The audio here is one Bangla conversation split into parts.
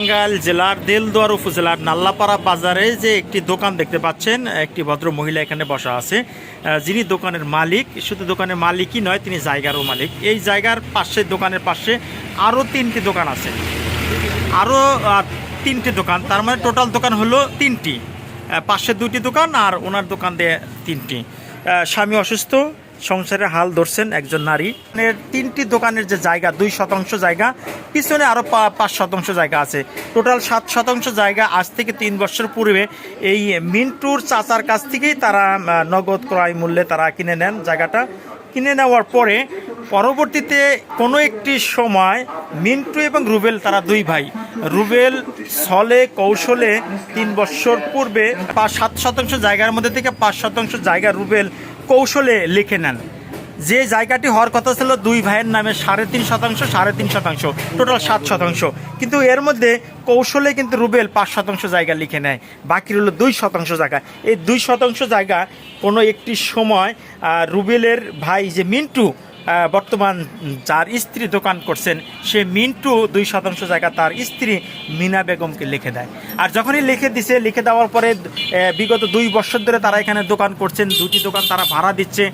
টাঙ্গাইল জেলার দেলদুয়ার উপজেলার নাল্লাপাড়া বাজারে যে একটি দোকান দেখতে পাচ্ছেন, একটি ভদ্র মহিলা এখানে বসা আছে। যিনি দোকানের মালিক, শুধু দোকানের মালিকই নয়, তিনি জায়গারও মালিক। এই জায়গার পাশে, দোকানের পাশে আরও তিনটি দোকান আছে। আরও তিনটি দোকান, তার মানে টোটাল দোকান হলো তিনটি। পাশে দুটি দোকান আর ওনার দোকান দিয়ে তিনটি। স্বামী অসুস্থ সংসারে হাল ধরছেন একজন নারী। এর তিনটি দোকানের যে জায়গা, দুই শতাংশ জায়গা, পিছনে আরও পাঁচ শতাংশ জায়গা আছে। টোটাল সাত শতাংশ জায়গা আজ থেকে তিন বছর পূর্বে এই মিন্টুর চাচার কাছ থেকেই তারা নগদ ক্রয় মূল্যে তারা কিনে নেন জায়গাটা। কিনে নেওয়ার পরে পরবর্তীতে কোনো একটি সময় মিন্টু এবং রুবেল, তারা দুই ভাই, রুবেল ছলে কৌশলে তিন বছর পূর্বে পাঁচ, সাত শতাংশ জায়গার মধ্যে থেকে পাঁচ শতাংশ জায়গা রুবেল কৌশলে লিখে নেন। যে জায়গাটি হওয়ার কথা ছিল দুই ভাইয়ের নামে সাড়ে তিন শতাংশ, সাড়ে তিন শতাংশ টোটাল সাত শতাংশ। কিন্তু এর মধ্যে কৌশলে কিন্তু রুবেল পাঁচ শতাংশ জায়গা লিখে নেয়, বাকি রইল দুই শতাংশ জায়গা। এই দুই শতাংশ জায়গা কোনো একটি সময় রুবেলের ভাই যে মিন্টু বর্তমান যার স্ত্রী দোকান করছেন, সে মিন্টু দুই শতাংশ জায়গা তার স্ত্রী মিনা বেগমকে লিখে দেয়। আর যখনই লিখে দিছে, লিখে দেওয়ার পরে বিগত দুই বছর ধরে তারা এখানে দোকান করছেন, দুটি দোকান তারা ভাড়া দিচ্ছে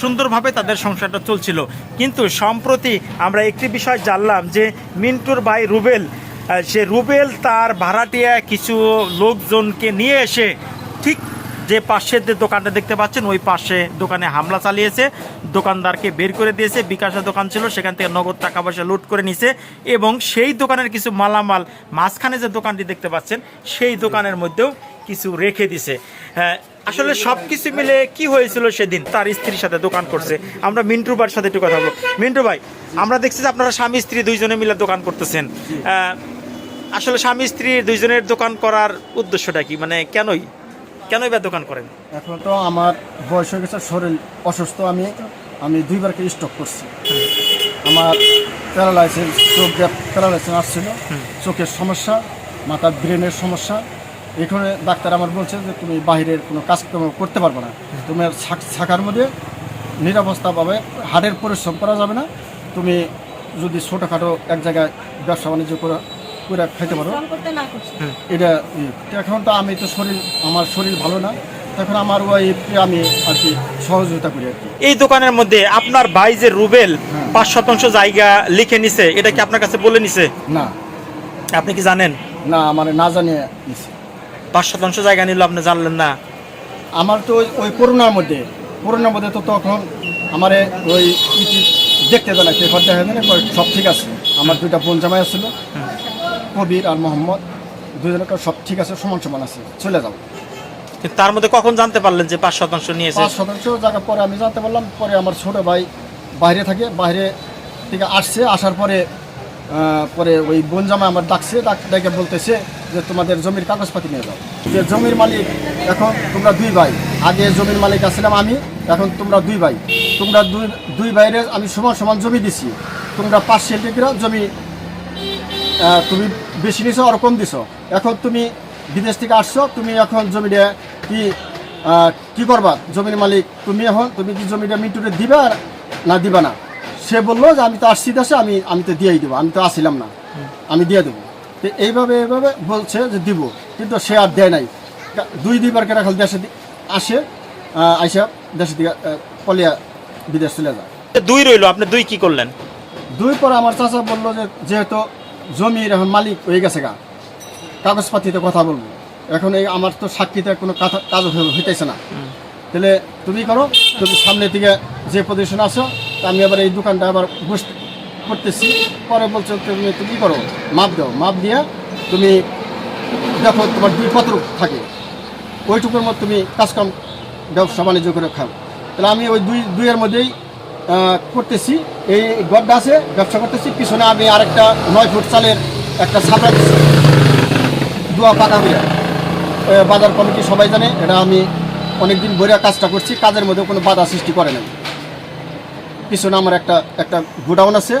সুন্দরভাবে তাদের সংসারটা চলছিল। কিন্তু সম্প্রতি আমরা একটি বিষয় জানলাম যে মিন্টুর ভাই রুবেল সে রুবেল তার ভাড়াটিয়া কিছু লোকজনকে নিয়ে এসে ঠিক যে পাশের যে দোকানটা দেখতে পাচ্ছেন, ওই পাশে দোকানে হামলা চালিয়েছে। দোকানদারকে বের করে দিয়েছে। বিকাশের দোকান ছিল, সেখান থেকে নগদ টাকা পয়সা লুট করে নিছে এবং সেই দোকানের কিছু মালামাল মাঝখানে যে দোকানটি দেখতে পাচ্ছেন, সেই দোকানের মধ্যেও কিছু রেখে দিছে। হ্যাঁ আসলে সব কিছু মিলে কি হয়েছিল সেদিন? তার স্ত্রীর সাথে দোকান করছে। আমরা মিন্টু ভাইয়ের সাথে একটু কথা বলব। মিন্টু ভাই, আমরা দেখছি যে আপনারা স্বামী স্ত্রী দুইজনে মিলে দোকান করতেছেন। আসলে স্বামী স্ত্রী দুইজনের দোকান করার উদ্দেশ্যটা কি? মানে কেনই? কেনই এবার দোকান করেন? এখন তো আমার বয়স হয়ে গেছে শরীর অসুস্থ আমি আমি দুইবার করে স্টক করছি। আমার প্যারালাইসিস চোখ প্যারালাইসিস আসছিল চোখের সমস্যা মাথার ব্রেনের সমস্যা এখানে ডাক্তার আমার বলছে যে তুমি বাইরের কোনো কাজকর্ম করতে পারবে না। তুমি ছাকার মধ্যে নিরাবস্থা পাবে হাড়ের পরিশ্রম করা যাবে না। তুমি যদি ছোটোখাটো এক জায়গায় ব্যবসা বাণিজ্য করে করে খাইতে পারো। এটা ই। এখন তো আমি তো শরীর আমার শরীর ভালো না। এখন আমার ওই আমি আর কি সহযোগিতা করি আর কি। এই দোকানের মধ্যে আপনার ভাই যে রুবেল হ্যাঁ। পাঁচ শতাংশ জায়গা লিখে নিছে এটা কি আপনার কাছে বলে নিছে? না। আপনি কি জানেন? না আমার না জানিয়ে নিছি। পাঁচ শতাংশ জায়গা নিল আপনি জানলেন না? আমার তো ওই- করোনার মধ্যে করোনার মধ্যে তো তখন আমার ওই দেখতে দেয় না পেপার দেখা যায় না সব ঠিক আছে। আমার দুইটা বোন জামাই আসছিল কবির আর মোহাম্মদ দুজনের সব ঠিক আছে সমান সমান আছে। চলে যাও। কিন্তু তার মধ্যে কখন জানতে পারলেন যে পাঁচ শতাংশ নিয়েছে? পাঁচ শতাংশ জায়গা পরে আমি জানতে পারলাম পরে আমার ছোট ভাই বাইরে থাকে বাইরে থেকে আসছে আসার পরে পরে ওই বোন জামা আমার ডাকছে ডাক ডেকে বলতেছে যে তোমাদের জমির কাগজপাতি নিয়ে যাও। যে জমির মালিক এখন তোমরা দুই ভাই। আগে জমির মালিক আসছিলাম আমি এখন তোমরা দুই ভাই। তোমরা দুই দুই ভাইয়ের আমি সমান সমান জমি দিছি। তোমরা পাঁচ সেন্টিগ্রা জমি তুমি বেশি নিছো আর কম দিছো। এখন তুমি বিদেশ থেকে আসছো তুমি এখন জমিটা কি কি করবা? জমির মালিক তুমি এখন তুমি কি জমিটা মিন্টুরে দিবা না দিবা না? সে বলল যে আমি তো আসছি দেশে আমি আমি তো দিয়েই দেবো আমি তো আসছিলাম না। আমি দিয়ে দেবো। তো এইভাবে এইভাবে বলছে যে দিব কিন্তু সে আর দেয় নাই। দুই দুইবার কেনা খালি দেশে আসে আইসা দেশের দিকে পলিয়া বিদেশ চলে যায়। দুই রইল আপনি দুই কি করলেন? দুই পরে আমার চাচা বলল যে যেহেতু জমির এখন মালিক হয়ে গেছে গা। কাগজপাতিতে কথা বলব। এখন এই আমার তো সাক্ষীতে কোনো কাজ হইতেছে না। তাহলে তুমি করো, তুমি সামনের দিকে যে পজিশন আছো, তা আমি আবার এই দোকানটা আবার বস করতেছি। পরে বলছো, তুমি তুমি করো? মাপ দাও। মাপ দিয়ে তুমি দেখো তোমার দুই পত্র থাকে। ওইটুকুর মধ্যে তুমি কাজকাম ব্যবসা বাণিজ্য করে খাও। তাহলে আমি ওই দুই দুইয়ের মধ্যেই করতেছি। এই গড্ডা আছে, ব্যবসা করতেছি। পিছনে আমি আরেকটা নয় ফুট চালের একটা ছাপড়া দিচ্ছি দুয়া পাকা করে বাজার কমিটি সবাই জানে? এটা আমি অনেকদিন ভরে কাজটা করছি, কাজের মধ্যে কোনো বাধা সৃষ্টি করে নাই। পিছনে আমার একটা একটা গোডাউন আছে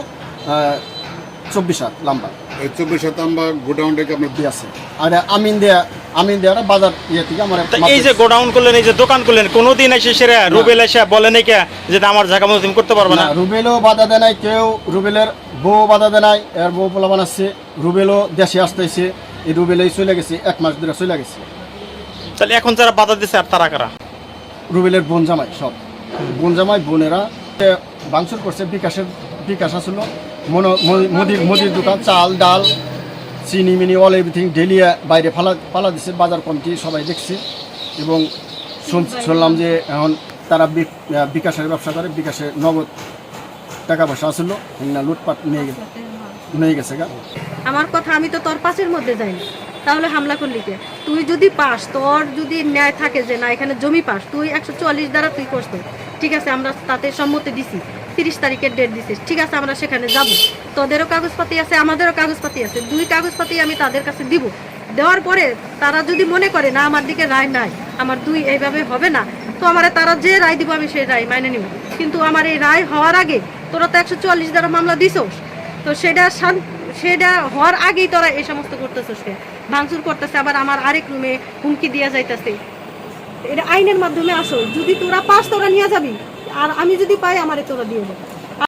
চব্বিশ হাত লম্বা। চব্বিশ শতাংশ গোডাউনটাকে আপনার দিয়ে আছে? আর আমিন দেয়া আমি দেওয়া বাজার ইয়ে থেকে আমার এই যে গোডাউন করলেন এই যে দোকান করলেন কোনোদিন এসে সেরা রুবেল এসে বলে নাকি যে আমার জায়গা মতো তুমি করতে পারবে না? রুবেলও বাধা দেয় নাই কেউ রুবেলের বউ বাধা দেয় নাই এর বউ পোলা বানাচ্ছে রুবেলও দেশে আসতেছে এই রুবেলেই চলে গেছে এক মাস ধরে চলে গেছে। তাহলে এখন যারা বাধা দিচ্ছে আর তারা কারা? রুবেলের বোন জামাই সব। বোন জামাই বোনেরা এ, করছে বিকাশের বিকাশ আসলো। মুদির মুদির দোকান, চাল, ডাল, চিনি, মিনি অল এভরিথিং ডেলিয়া বাইরে ফালা পালা দিচ্ছে বাজার কমিটি সবাই দেখছে। এবং শুন- শুনলাম যে এখন তারা বিকাশের ব্যবসা করে, বিকাশে নগদ টাকা পয়সা আসলো না লুটপাট নিয়ে গেছে। নিয়ে গেছে গা। আমার কথা আমি তো তোর পাশের মধ্যে যাই তাহলে হামলা করলি কে? তুই যদি পাস, তোর যদি ন্যায় থাকে যে না, এখানে জমি পাস, তুই একশো চুয়াল্লিশ দ্বারা তুই করতে ঠিক আছে, আমরা তাতে সম্মতি দিছি। তিরিশ তারিখের ডেট দিছিস। ঠিক আছে, আমরা সেখানে যাব। তোদেরও কাগজপাতি আছে, আমাদেরও কাগজপাতি আছে। দুই কাগজপাতি আমি তাদের কাছে দিব। দেওয়ার পরে তারা যদি মনে করে, না, আমার দিকে রায় নাই, আমার দুই এইভাবে হবে না, তো আমার তারা যে রায় দিব, আমি সেই রায় মাইনে নিব। কিন্তু আমার এই রায় হওয়ার আগে তোরা তো একশো চুয়াল্লিশ দ্বারা মামলা দিছোস। তো সেটা সেটা হওয়ার আগেই তোরা এই সমস্ত করতেছিস ভাঙচুর করতেছে, আবার আমার আরেক রুমে হুমকি দিয়া যাইতেছে। এটা আইনের মাধ্যমে আসো যদি তোরা পাস, তোরা নিয়ে যাবি। আর আমি যদি পাই আমারে তোরা দিয়ে দেবো।